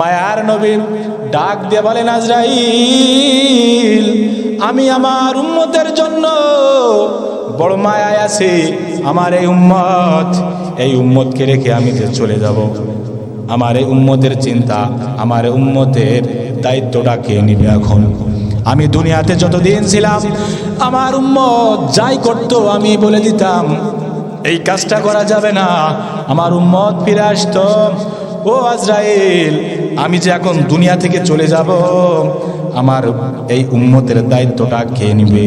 মায়ার নবীন ডাক দিয়ে বলেন, আজরাইল, আমি আমার উম্মতের জন্য বড় মায়ায় আছি। আমার এই উম্মত, এই উম্মতকে রেখে আমি চলে যাব। আমার এই উম্মতের চিন্তা, আমার উম্মতের দায়িত্বটা কে নিবে এখন? আমি দুনিয়াতে যতদিন ছিলাম, আমার উম্মত যাই করতো, আমি বলে দিতাম, এই কাজটা করা যাবে না। আমার উম্মত ফিরে আসতো। ও আজরাইল আমি যে এখন দুনিয়া থেকে চলে যাব, আমার এই উম্মতের দায়িত্বটা খেয়ে নিবে?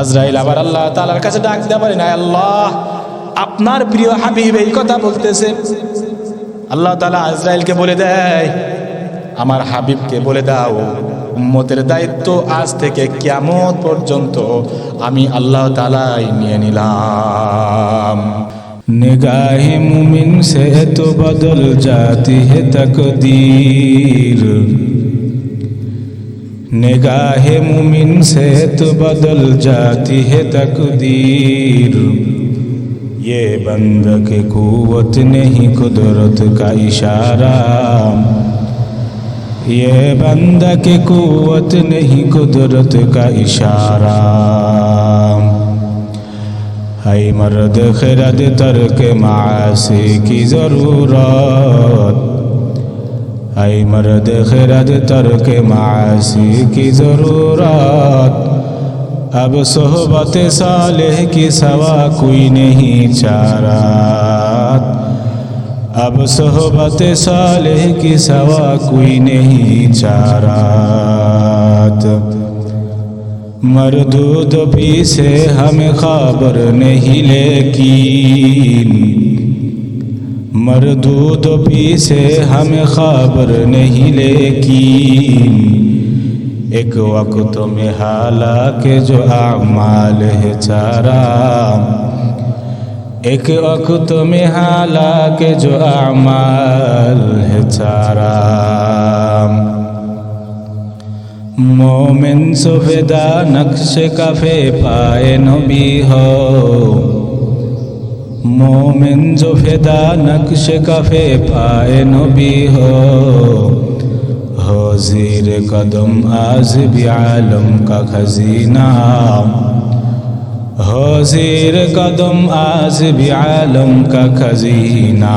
আজরাইল আবার আল্লাহ তালার কাছে ডাক দিতে পারে না আল্লাহ, আপনার প্রিয় হাবিব এই কথা বলতেছে। আল্লাহ তালা আজরাইলকে বলে দেয়, আমার হাবিবকে বলে দাও, উম্মতের দায়িত্ব আজ থেকে কেমন পর্যন্ত আমি আল্লাহ তালাই নিয়ে নিলাম। निगाह मुमिन से तो बदल जाती है तकदीर निगाह मुमिन से तो बदल जाती है तकदीर ये बंद के कुवत नहीं कुदरत का इशारा ये बंद के कुवत नहीं कुदरत का इशारा ہے مرد خرد ترک معاصی کی ضرورت ہے مرد خرد ترک معاصی کی ضرورت اب صحبت صالح کی سوا کوئی نہیں چارات اب صحبت صالح کی سوا کوئی نہیں چارات मरदूद भी से हमें खबर नहीं लेकिन मरदूद भी से हमें खबर नहीं लेकिन एक वक्त में हालांकि जो अमाल है चारा एक वक्त में हालांकि जो अमाल है चारा মোমেন সোফেদা নকশ কাফে পায়ে নবী হও মোমেন জোফেদা নকশ কাফে পায়ে নবী হও ہو زیر قدم آز بھی عالم کا خزینہ ہو زیر قدم آز بھی عالم کا خزینہ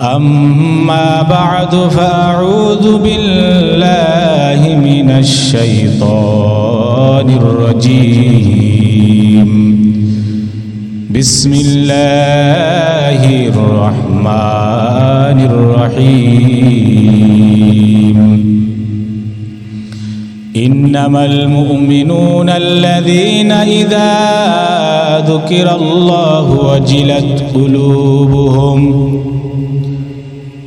أما بعد فأعوذ بالله من الشيطان الرجيم. بسم الله الرحمن الرحيم. إنما المؤمنون الذين إذا ذكر الله وجلت قلوبهم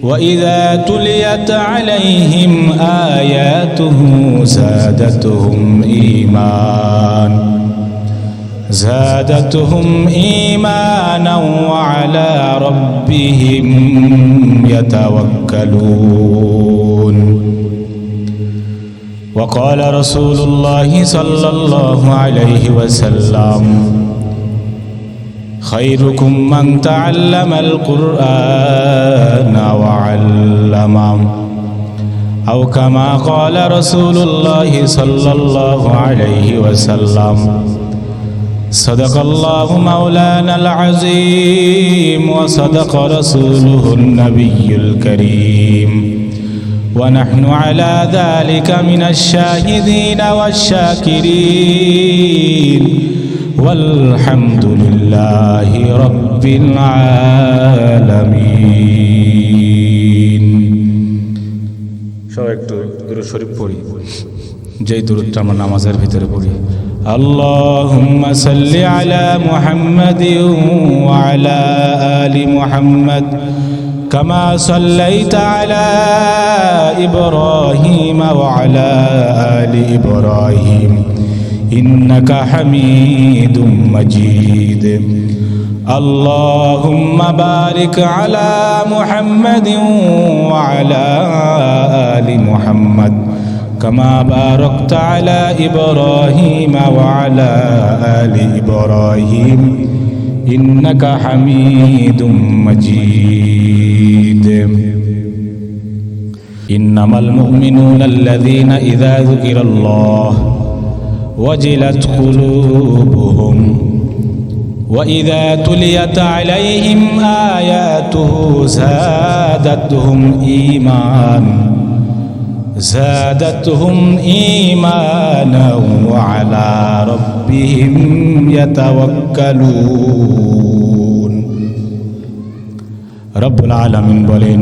وإذا تليت عليهم آياته زادتهم إيمان. زادتهم إيمانا وعلى ربهم يتوكلون. وقال رسول الله صلى الله عليه وسلم خيركم من تعلم القرآن وعلمه أو كما قال رسول الله صلى الله عليه وسلم صدق الله مولانا العظيم وصدق رسوله النبي الكريم. ونحن على ذلك من الشاهدين والشاكرين. والحمد لله رب العالمين সবাই একটু দুরুদ শরীফ পড়ি যেই দূরত্ব আমরা নামাজের ভিতরে পড়ি اللهم صل على محمد وعلى آل محمد كما صليت على إبراهيم وعلى آل إبراهيم إنك حميد مجيد. اللهم بارك على محمد وعلى آل محمد. كما باركت على إبراهيم وعلى آل إبراهيم. إنك حميد مجيد. إنما المؤمنون الذين إذا ذكر الله وجلت قلوبهم وإذا تليت عليهم آياته زادتهم إيمان زادتهم إيمانا وعلى ربهم يتوكلون রব্বুল আলমিন বলেন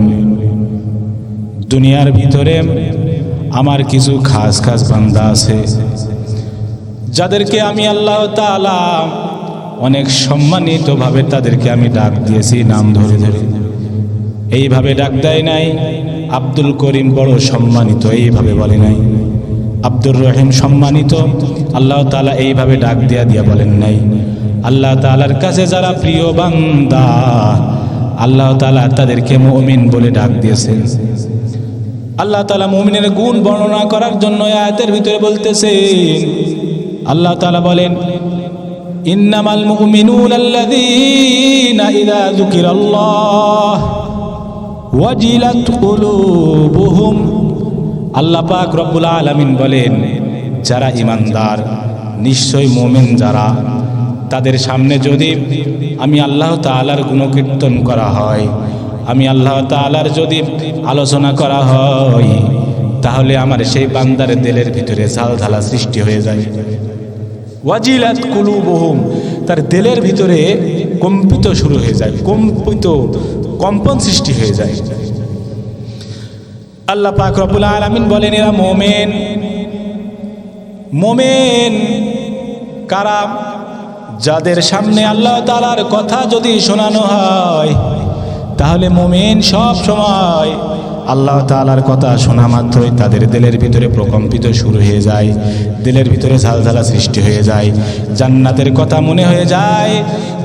দুনিয়ার ভিতরে আমার কিছু খাস খাস বান্দা আছে যাদেরকে আমি আল্লাহ তাআলা অনেক সম্মানিতভাবে তাদেরকে আমি ডাক দিয়েছি নাম ধরে ধরে। এইভাবে ডাক দেয় নাই, আব্দুল করিম বড় সম্মানিত, এইভাবে বলে নাই। আব্দুর রহিম সম্মানিত, আল্লাহ তাআলা এইভাবে ডাক দিয়া দিয়া বলেন নাই। আল্লাহ তাআলার কাছে যারা প্রিয় বান্দা, আল্লাহ তাআলা তাদেরকে মমিন বলে ডাক দিয়েছেন। আল্লাহ তাআলা মমিনের গুণ বর্ণনা করার জন্য আয়াতের ভিতরে বলতেছেন আল্লাহ তাআলা বলেন, ইন্নামাল মুমিনুন আল্লাযীনা ইযা যুকিরাল্লাহ ওয়াজিলাত কুলুবুহুম। আল্লাহ পাক রব্বুল আলামিন বলেন, যারা ইমানদার নিশ্চয় মুমিন যারা। তাদের সামনে যদি আমি আল্লাহ তাআলার গুণকীর্তন করা হয়, আমি আল্লাহ তাআলার যদি আলোচনা করা হয়, তাহলে আমার সেই বান্দার দিলের ভিতরে ঝালঝালা সৃষ্টি হয়ে যায়। ওয়াজিলাত কুলুবহুম, তার দেলের ভিতরে কম্পিত শুরু হয়ে যায়, কম্পিত কম্পন সৃষ্টি হয়ে যায়। আল্লাহ পাক রব্বুল আলামিন বলেন, এরা মোমেন। মোমেন কারা? যাদের সামনে আল্লাহ তাআলার কথা যদি শোনানো হয়, তাহলে মোমেন সব সময় আল্লাহ তাআলার কথা শোনা মাত্রই তাদের দিলের ভিতরে প্রকম্পিত শুরু হয়ে যায়, দিলের ভিতরে ঝালঝালা সৃষ্টি হয়ে যায়, জান্নাতের কথা মনে হয়ে যায়,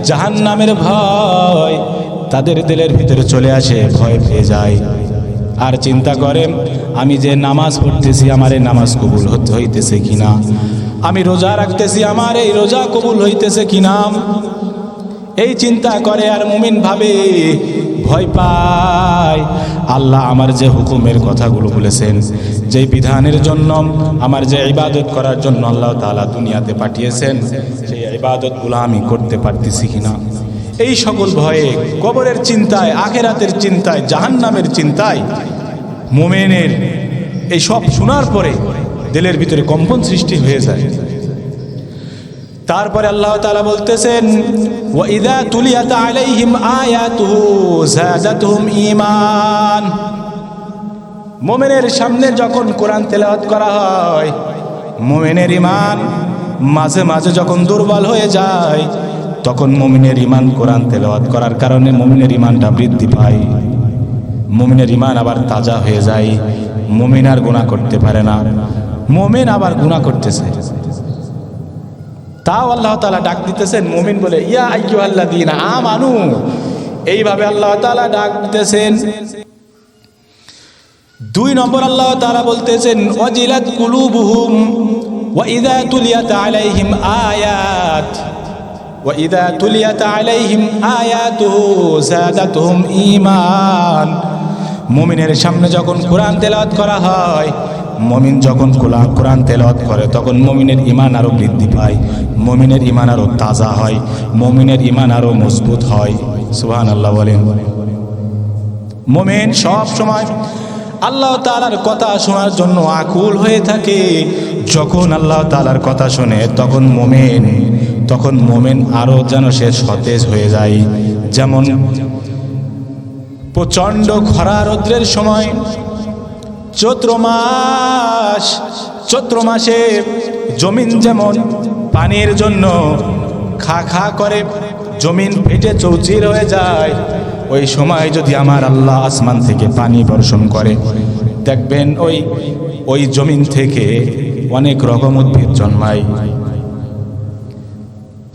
জাহান্নামের ভয় তাদের দিলের ভিতরে চলে আসে, ভয় পেয়ে যায়। আর চিন্তা করেন, আমি যে নামাজ পড়তেছি, আমার এই নামাজ কবুল হইতেছে কিনা? আমি রোজা রাখতেছি, আমার এই রোজা কবুল হইতেছে কিনা? এই চিন্তা করে আর মুমিন ভাবে। ভয় পায়। আল্লাহ আমার যে হুকুমের কথাগুলো বলেছেন, যে বিধানের জন্য, আমার যে ইবাদত করার জন্য আল্লাহ তাআলা দুনিয়াতে পাঠিয়েছেন, সেই ইবাদতগুলো আমি করতে পারতেছি কিনা? এই সকল ভয়ে, কবরের চিন্তায়, আখেরাতের চিন্তায়, জাহান্নামের চিন্তায়, মোমেনের এই সব শোনার পরে দিলের ভিতরে কম্পন সৃষ্টি হয়ে যায়। তারপরে আল্লাহ তাআলা বলতেছেন ওয়া তুলিয়াত আলাইহিম আয়াতুহু যাদাতুহুম ঈমান। মোমেনের সামনে যখন কোরআন তেলাওয়াত করা হয়, মোমেনের ইমান মাঝে মাঝে যখন দুর্বল হয়ে যায়, তখন মোমিনের ইমান কোরআন তেলাওয়াত করার কারণে মোমিনের ইমানটা বৃদ্ধি পায়। মোমিনের ইমান আবার তাজা হয়ে যায়, মোমিন আর গুণা করতে পারে না। মোমেন আবার গুণা করতেছে। তাও আল্লাহ তালা ডাক দিতেছেন, মুমিন বলে, ইয়া আইয়ু আল্লাহ দিন আমানু। এইভাবে আল্লাহ তালা ডাক দিতেছেন। দুই নম্বর আল্লাহ তালা বলতেছেন, ওয়াজিলাত কুলুবুহুম তুলিয়াত আলাইহিম আয়াত। ওয়া ইযা তুলিয়াত আলাইহিম আয়াতুহু যাদাতুহুম ঈমান। মুমিনের সামনে যখন কোরআন তেলাওয়াত করা হয় মমিন যখন কোলা কোরআন তেলাওয়াত করে, তখন মমিনের ইমান আরও বৃদ্ধি পায়, মমিনের ইমান আরও তাজা হয়, মমিনের ইমান আরও মজবুত হয়। সুহান আল্লাহ বলেন। মোমেন সব সময় আল্লাহ তালার কথা শোনার জন্য আকুল হয়ে থাকে। যখন আল্লাহ তালার কথা শোনে, তখন মোমেন তখন মোমেন আরও যেন সে সতেজ হয়ে যায়। যেমন প্রচণ্ড খরা রৌদ্রের সময় চৈত্র মাস, চৈত্র মাসে জমিন যেমন পানির জন্য খা খা করে জমিন ফেটে চৌচির হয়ে যায়, ওই সময় যদি আমার আল্লাহ আসমান থেকে পানি বর্ষণ করে, দেখবেন ওই ওই জমিন থেকে অনেক রকম উদ্ভিদ জন্মায়।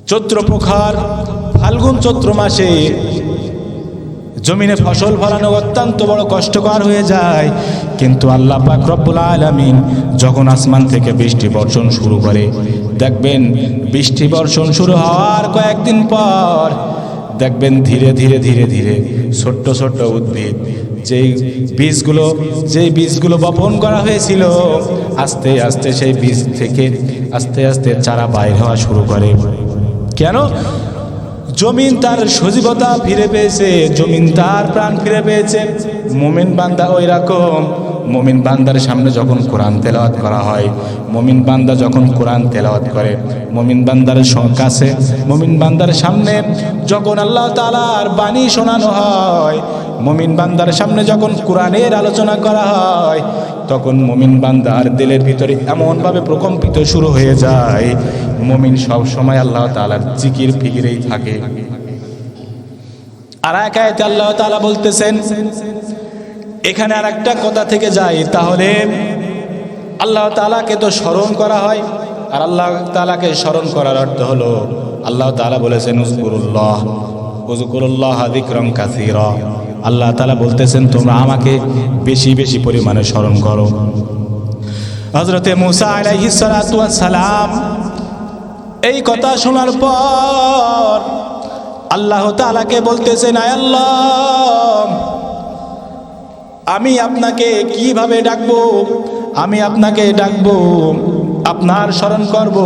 চৈত্র প্রখার, ফাল্গুন চৈত্র মাসে জমিনে ফসল ফলানো অত্যন্ত বড় কষ্টকর হয়ে যায়। কিন্তু আল্লাহ পাক রব্বুল আলামিন যখন আসমান থেকে বৃষ্টি বর্ষণ শুরু করে, দেখবেন বৃষ্টি বর্ষণ শুরু হওয়ার কয়েকদিন পর দেখবেন ধীরে ধীরে ধীরে ধীরে ছোট্ট ছোট্ট উদ্ভিদ, যেই বীজগুলো যেই বীজগুলো বপন করা হয়েছিল, আস্তে আস্তে সেই বীজ থেকে আস্তে আস্তে চারা বাইর হওয়া শুরু করে। কেন? জমিন তার সজীবতা ফিরে পেয়েছে জমিন তার প্রাণ ফিরে পেয়েছে। মোমেন বান্দা ওই রকম। মোমিন বান্দার সামনে যখন কোরআন তেলাওয়াত করা হয়, মমিন বান্দা যখন কোরআন তেলাওয়াত করে, মমিন বান্দার কাছে মমিন বান্দার সামনে যখন আল্লাহ তালার বাণী শোনানো হয়, মমিন বান্দার সামনে যখন কোরআনের আলোচনা করা হয়, তখন মমিন বান্দার দিলের ভিতরে এমনভাবে প্রকম্পিত শুরু হয়ে যায়। মমিন সব সময় আল্লাহ তালার জিকির ফিকিরেই থাকে। আর এক আল্লাহ তাআলা বলতেছেন এখানে আর একটা কথা থেকে যায়, তাহলে আল্লাহ তাআলাকে তো স্মরণ করা হয়, আর আল্লাহ তাআলাকে স্মরণ করার অর্থ হলো, আল্লাহ তাআলা বলেছেন উজকুরুল্লাহ উজকুরুল্লাহ যিকরান কাসীরা। আল্লাহ তালা বলতেছেন, তোমরা আমাকে বেশি বেশি পরিমাণে স্মরণ করো। হজরতে মুসা আলাইহিস সালাতু সালাম এই কথা শোনার পর আল্লাহ তালাকে বলতেছেন, আয় আল্লাহ আমি আপনাকে কীভাবে ডাকবো? আমি আপনাকে ডাকবো, আপনার স্মরণ করব।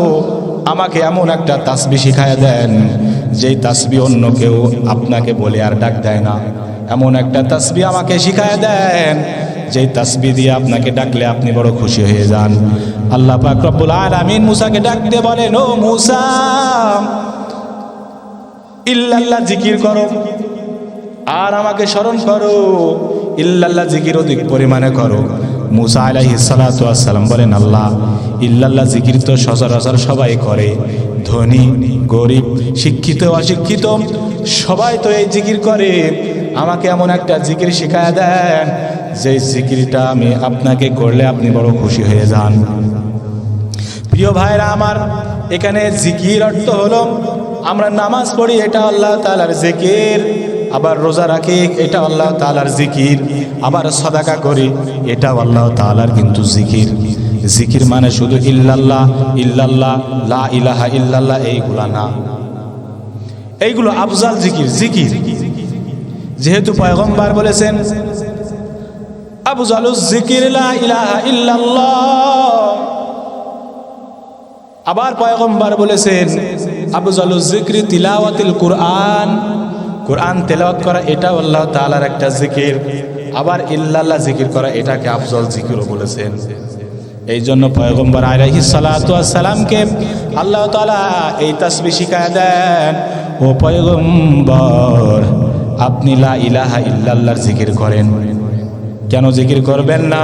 আমাকে এমন একটা তাসবি শিখায় দেন, যেই তাসবি অন্য কেউ আপনাকে বলে আর ডাক দেয় না। এমন একটা তাসবি আমাকে শিখায় দেন, যেই তাসবি দিয়ে আপনাকে ডাকলে আপনি বড় খুশি হয়ে যান। আল্লাহ পাক রব্বুল আলামিন মুসাকে ডাকতে বলেন, ও মুসা, ইল্লাল্লাহ জিকির করো, আর আমাকে স্মরণ করো। ইল্লাল্লাহ জিকির অধিক পরিমাণে করো। মুসা সালাতু সালাম বলেন, আল্লাহ, ইল্লাল্লাহ জিকির তো সচরাচর সবাই করে। ধনী, গরিব, শিক্ষিত, অশিক্ষিত, সবাই তো এই জিকির করে। আমাকে এমন একটা জিকির শিখায় দেন যে জিকিরটা আমি আপনাকে করলে আপনি বড় খুশি হয়ে যান। প্রিয় ভাইরা আমার, এখানে জিকির অর্থ হলো, আমরা নামাজ পড়ি, এটা আল্লাহ তালার জিকির। আবার রোজা রাখি, এটা আল্লাহ তালার জিকির। আবার সদাকা করি, এটাও আল্লাহ তালার কিন্তু জিকির। জিকির মানে শুধু ইল্লাল্লাহ ইল্লাল্লাহ, লা ইলাহা ইল্লাল্লাহ, এইগুলা না। এইগুলো আফজাল জিকির জিকির। যেহেতু পয়গম্বার বলেছেন আবু জালুস জিকির লা ইলাহা ইল্লাল্লাহ। আবার পয়গম্বর বলেছেন জিকির জিক্রি তিলাওয়াতিল কুরআন। কোরআন তেলাওয়াত করা এটা আল্লাহ তাআলার একটা জিকির। আবার ইল্লাল্লাহ জিকির করা, এটাকে আফজল জিকিরও বলেছেন। এই জন্য পয়গম্বর আলাইহিস সালাতু ওয়াস সালামকে আল্লাহ তাআলা এই তাসবিহ শিখায় দেন, ও পয়গম্বর, আপনি লা ইলাহা ইল্লাল্লাহর জিকির করেন। কেন জিকির করবেন না?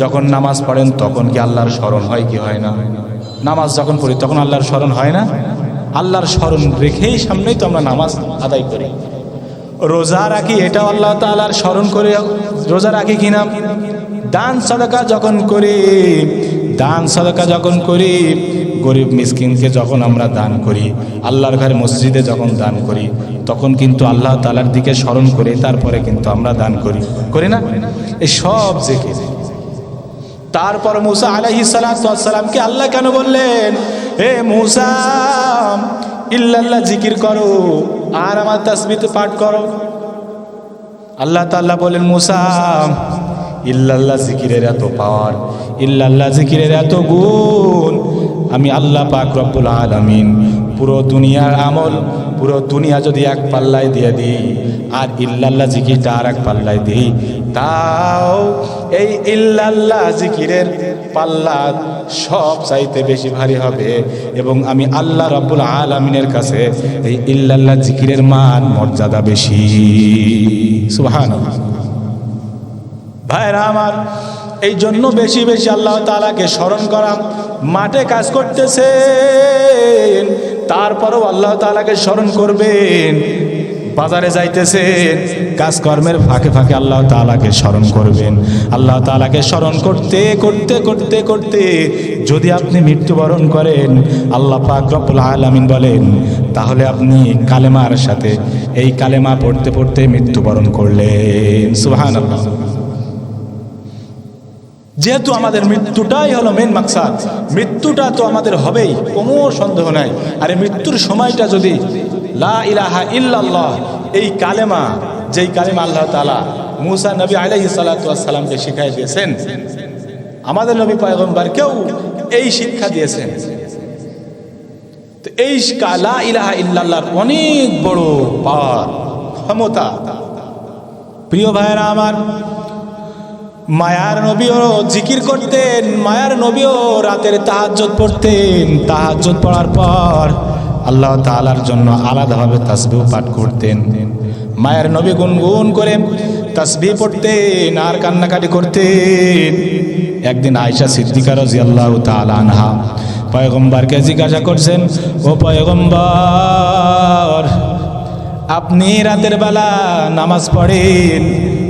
যখন নামাজ পড়েন তখন কি আল্লাহর স্মরণ হয় কি হয় না? নামাজ যখন পড়ি তখন আল্লাহর স্মরণ হয় না? আল্লাহর স্মরণ রেখেই সামনেই তো আমরা নামাজ আদায় করি। রোজা রাখি, এটাও আল্লাহ তালার স্মরণ করে রোজা রাখি কিনা দান, সদকা যখন করি, দান, সদকা যখন করি, গরিব মিসকিনকে যখন আমরা দান করি, আল্লাহর ঘরে মসজিদে যখন দান করি, তখন কিন্তু আল্লাহ তালার দিকে স্মরণ করে, তারপরে কিন্তু আমরা দান করি। করি না? এই সব জেকে তারপর মুসা আলাইহি সালামকে আল্লাহ কেন বললেন হে মুসা, ইল্লাল্লাহ, জিকির করো আর আমার তাসবিতে পাঠ করো। আল্লাহ তাল্লাহ বলেন, মুসা, ইল্লাল্লাহ জিকিরের এত পাওয়ার, ইল্লাল্লাহ জিকিরের এত গুণ। আমি আল্লাহ পাক রব্বুল আলামিন, পুরো দুনিয়ার আমল, পুরো দুনিয়া যদি এক পাল্লায় দিয়ে দিই, আর ইল্লাল্লাহ জিকিরটা আর এক পাল্লায় দিই, তাও এই ইল্লাল্লাহ জিকিরের পাল্লা সব চাইতে বেশি ভারী হবে। এবং আমি আল্লাহ রাব্বুল আলামিনের কাছে এই ইল্লাল্লাহ জিকিরের মান, মর্যাদা বেশি। সুবহানাল্লাহ। ভাইরা আমার, এই জন্য বেশি বেশি আল্লাহ তাআলাকে স্মরণ করা, মাঠে কাজ করতেছেন, তারপরেও আল্লাহ তাআলাকে স্মরণ করবেন। বাজারে যাইতেছেন, কাজকর্মের ফাঁকে ফাঁকে আল্লাহ তাআলাকে স্মরণ করবেন। আল্লাহ তাআলাকে স্মরণ করতে করতে করতে করতে যদি আপনি মৃত্যুবরণ করেন, আল্লাহ পাক রব্বুল আলামিন বলেন, তাহলে আপনি কালেমার সাথে এই কালেমা পড়তে পড়তে মৃত্যুবরণ করলেন। সুবহানাল্লাহ। যেহেতু আমাদের মৃত্যুটাই হলো মেন মাকসাদ, মৃত্যুটা তো আমাদের হবেই, কোনো সন্দেহ নাই। আরে মৃত্যুর সময়টা যদি লা ইলাহা ইল্লাল্লাহ, এই কালেমা, যেই কালেমা আল্লাহ তাআলা মুসা নবী আলাইহি সালাতামকে শিখাই দিয়েছেন, আমাদের নবী পয়গম্বরকেও এই শিক্ষা দিয়েছেন। তো এই লা ইলাহা ইল্লাল্লাহর অনেক বড় পাওয়ার, ক্ষমতা। প্রিয় ভাইয়েরা আমার, মায়ার নবীও জিকির করতেন, মায়ার নবীও রাতের তাহাজ্জত পড়তেন তাহাজ্জত পড়ার পর আল্লাহ তাআলার জন্য আলাদাভাবে তাসবিহ পাঠ করতেন। মায়ের নবী গুনগুন করে তাসবিহ পড়তেন আর কান্নাকাটি করতেন। একদিন আয়সা সিদ্দিকা রাদিয়াল্লাহু তাআলা আনহা পয়গম্বরকে জিজ্ঞাসা করছেন, ও পয়গম্বর, আপনি রাতের বেলা নামাজ পড়েন,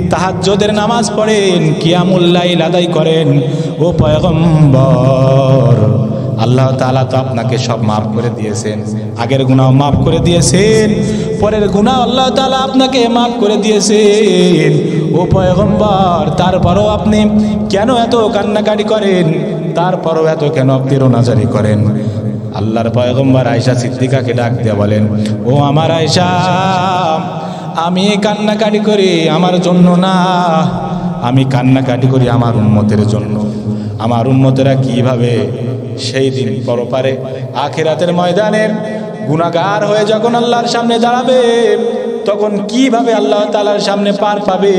তাহাজ্জুদের নামাজ পড়েন কিয়ামুল্লাইল আদায় করেন। ও পয়গম্বর আল্লাহ তাআলা তো আপনাকে সব মাফ করে দিয়েছেন। আগের গুনাহ মাফ করে দিয়েছেন, পরের গুনাহ আল্লাহ তাআলা আপনাকে মাফ করে দিয়েছেন। ও পয়গম্বর, তারপরও আপনি কেন এত কান্নাকাটি করেন? তারপরও এত কেন আপনি করেন? আল্লাহর পয়গম্বর আয়সা সিদ্দিকাকে ডাক দিয়ে বলেন, ও আমার আয়সা আমি কান্নাকাটি করি আমার জন্য না। আমি কান্নাকাটি করি আমার উন্মতের জন্য। আমার উন্মতেরা কীভাবে সেই দিন পরপারে আখেরাতের ময়দানে গুণাগার হয়ে যখন আল্লাহর সামনে দাঁড়াবে, তখন কীভাবে আল্লাহ তালার সামনে পার পাবে?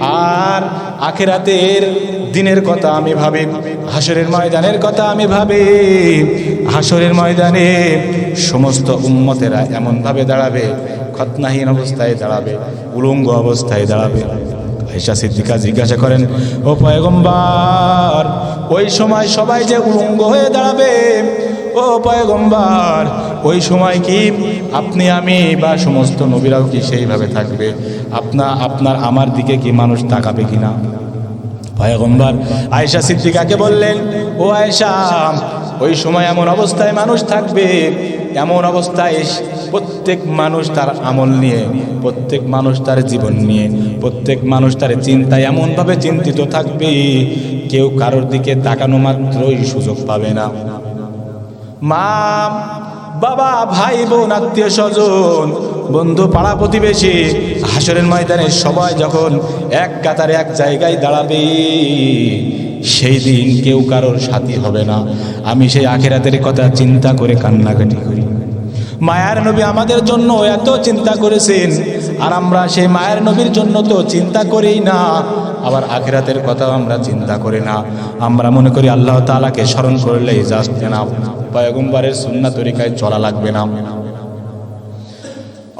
আর আখেরাতের দিনের কথা আমি ভাবি হাসরের ময়দানের কথা আমি ভাবি। হাসরের ময়দানে সমস্ত উম্মতেরা এমনভাবে দাঁড়াবে, খতনাহীন অবস্থায় দাঁড়াবে, উলঙ্গ অবস্থায় দাঁড়াবে। আয়েশা সিদ্দিকা জিজ্ঞাসা করেন, ও পয়গম্বার ওই সময় সবাই যে উলঙ্গ হয়ে দাঁড়াবে, ও পয়গম্বার, ওই সময় কি আপনি, আমি বা সমস্ত নবীরাও কি সেইভাবে থাকবে? আপনা, আপনার আমার দিকে কি মানুষ তাকাবে কিনা? পয়গম্বর আয়েশা সিদ্দিকাকে বললেন, ও আয়েশা, ওই সময় এমন অবস্থায় মানুষ থাকবে, এমন অবস্থায় প্রত্যেক মানুষ তার আমল নিয়ে, প্রত্যেক মানুষ তার জীবন নিয়ে, প্রত্যেক মানুষ তার চিন্তায় এমনভাবে চিন্তিত থাকবে কেউ কারোর দিকে তাকানো মাত্রই সুযোগ পাবে না। মা, বাবা, ভাই, বোন, আত্মীয় স্বজন, বন্ধু, পাড়া প্রতিবেশী, হাসরের ময়দানে সবাই যখন এক কাতারে এক জায়গায় দাঁড়াবে, সেই দিন কেউ কারোর সাথী হবে না। আমি সেই আখেরাতের কথা চিন্তা করে কান্নাকাটি করি। মায়ার নবী আমাদের জন্য এত চিন্তা করেছেন, আর আমরা সেই মায়ের নবীর জন্য তো চিন্তা করেই না। আবার আখিরাতের কথাও আমরা চিন্তা করি না। আমরা মনে করি আল্লাহ তালাকে স্মরণ করলেই জাস্ট না পয়গম্বরের সুন্না তরিকায় চলা লাগবে না।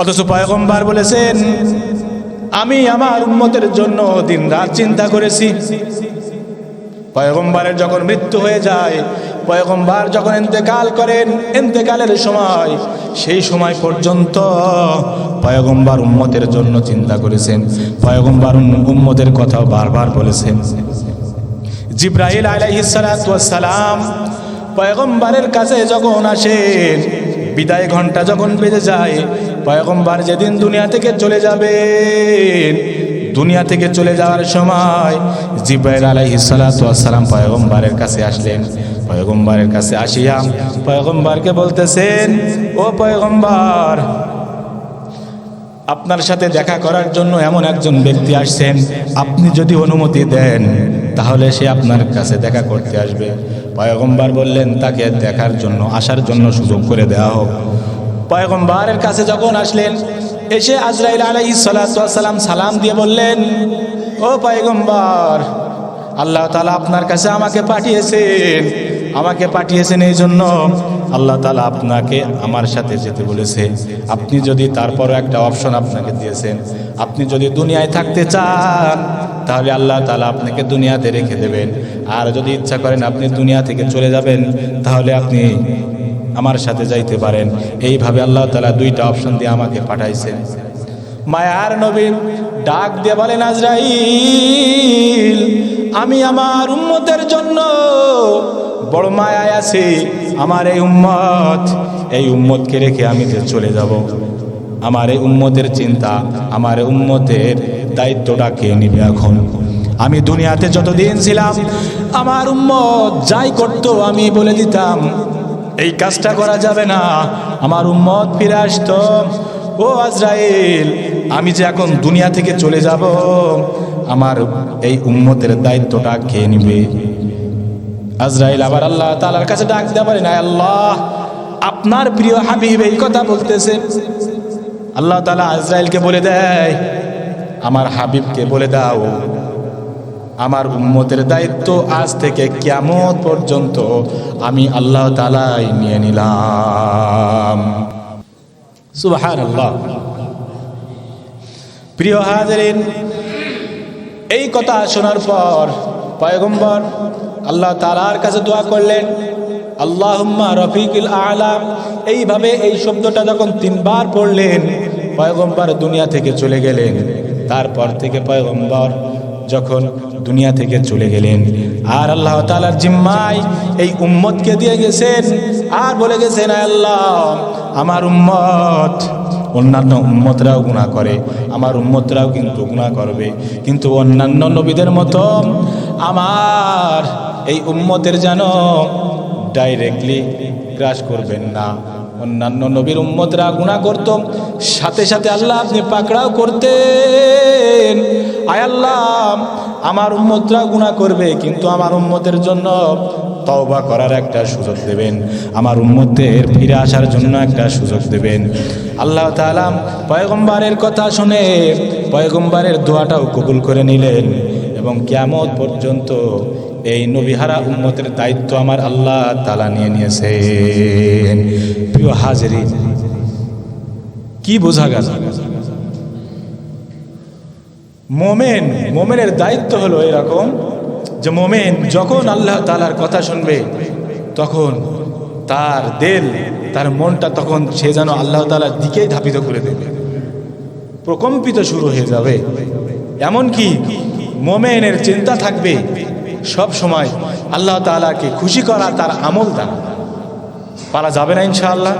অথচ পয়গম্বর বলেছেন, আমি আমার উন্মতের জন্য দিন রাত চিন্তা করেছি। পয়গম্বরের যখন মৃত্যু হয়ে যায়, পয়গম্বর যখন ইন্তেকাল করেন, ইন্তেকালের সময় সেই সময় পর্যন্ত পয়গম্বর উম্মতের জন্য চিন্তা করেছেন। পয়গম্বর উম্মতের কথা বারবার বলেছেন। জিব্রাহিল আলাইসালাম পয়গম্বরের কাছে যখন আসেন বিদায় ঘণ্টা যখন বেজে যায়, পয়গম্বর যেদিন দুনিয়া থেকে চলে যাবেন দুনিয়া থেকে চলে যাওয়ার সময় জিব্রাইল আলাইহিসসালাম পয়গম্বরের কাছে আসলেন। পয়গম্বরের কাছে আসিয়া পয়গম্বরকে বলতেছেন, ও পয়গম্বর, আপনার সাথে দেখা করার জন্য এমন একজন ব্যক্তি আসছেন। আপনি যদি অনুমতি দেন, তাহলে সে আপনার কাছে দেখা করতে আসবে। পয়গম্বর বললেন, তাকে দেখার জন্য, আসার জন্য সুযোগ করে দেওয়া হোক। পয়গম্বরের কাছে যখন আসলেন এসে আজরাইল আলাইহিস সালাম সালাম দিয়ে বললেন, ও পাইগম্বর আল্লাহ তালা আপনার কাছে আমাকে পাঠিয়েছেন। আমাকে পাঠিয়েছেন এই জন্য আল্লাহ তালা আপনাকে আমার সাথে যেতে বলেছে। আপনি যদি তারপরও একটা অপশন আপনাকে দিয়েছেন, আপনি যদি দুনিয়ায় থাকতে চান, তাহলে আল্লাহ তালা আপনাকে দুনিয়াতে রেখে দেবেন। আর যদি ইচ্ছা করেন আপনি দুনিয়া থেকে চলে যাবেন, তাহলে আপনি আমার সাথে যাইতে পারেন। এইভাবে আল্লাহ তালা দুইটা অপশন দিয়ে আমাকে পাঠাইছেন। মায়ার নবী ডাক দিয়ে বলেন, আজরাইল, আমি আমার উম্মতের জন্য বড় মায়ায় আছি। আমার এই উম্মত, এই উম্মতকে রেখে আমি চলে যাব। আমার এই উম্মতের চিন্তা, আমার উম্মতের দায়িত্বটা কে নিবে এখন? আমি দুনিয়াতে যতদিন ছিলাম, আমার উম্মত যাই করতো, আমি বলে দিতাম এই কাজটা করা যাবে না। আমার উম্মত ফিরে আসতো। ও আজরাইল, আমি যে এখন দুনিয়া থেকে চলে যাব, আমার এই উম্মতের দায়িত্বটা কে নিবে? আজরাইল আবার আল্লাহ তালার কাছে ডাক দিতে পারে না আল্লাহ, আপনার প্রিয় হাবিব এই কথা বলতেছে। আল্লাহ তালা আজরাইলকে বলে দেয়, আমার হাবিবকে বলে দাও। আমার উম্মতের দায়িত্ব আজ থেকে কিয়ামত পর্যন্ত আমি আল্লাহ তালাই নিয়ে নিলাম। প্রিয় হাজরিন, এই কথা শোনার পর পয়গম্বর আল্লাহ তালার কাছে দোয়া করলেন, আল্লাহুম্মা রফিকুল আলাম এইভাবে এই শব্দটা যখন তিনবার পড়লেন, পয়গম্বর দুনিয়া থেকে চলে গেলেন। তারপর থেকে পয়গম্বর যখন দুনিয়া থেকে চলে গেলেন। আর আল্লাহ তালার জিম্মায় এই উম্মতকে দিয়ে গেছেন। আর বলে গেছেন, "আয় আল্লাহ, আমার উম্মত। অন্যান্য উম্মতরাও গুণা করে, আমার উম্মতরাও কিন্তু গুণা করবে। কিন্তু অন্যান্য নবীদের মতো আমার এই উম্মতের যেন ডাইরেক্টলি গ্রাস করবেন না। অন্যান্য নবীর উম্মতরা গুণা করত। সাথে সাথে আল্লাহ আপনি পাকড়াও করতেন। আয় আল্লাহ, আমার উম্মতরা গুণা করবে, কিন্তু আমার উম্মতের জন্য তওবা করার একটা সুযোগ দেবেন। আমার উম্মতের ফিরে আসার জন্য একটা সুযোগ দেবেন। আল্লাহ তাআলা পয়গম্বরের কথা শুনে পয়গম্বরের দোয়াটাও কবুল করে নিলেন এবং কেমন পর্যন্ত এই নবীহারা উম্মতের দায়িত্ব আমার আল্লাহ তালা নিয়ে নিয়েছেন। প্রিয় হাজরি, কি বোঝা গেল? মোমেন, মোমেনের দায়িত্ব হলো এরকম যে মোমেন যখন আল্লাহ তালার কথা শুনবে, তখন তার দেল, তার মনটা তখন সে যেন আল্লাহ তালার দিকেই ধাপিত করে দেবে। প্রকম্পিত শুরু হয়ে যাবে। এমনকি মোমেনের চিন্তা থাকবে সব সময় আল্লাহ তালাকে খুশি করা তার আমল দ্বারা পারা যাবে না ইনশাআল্লাহ।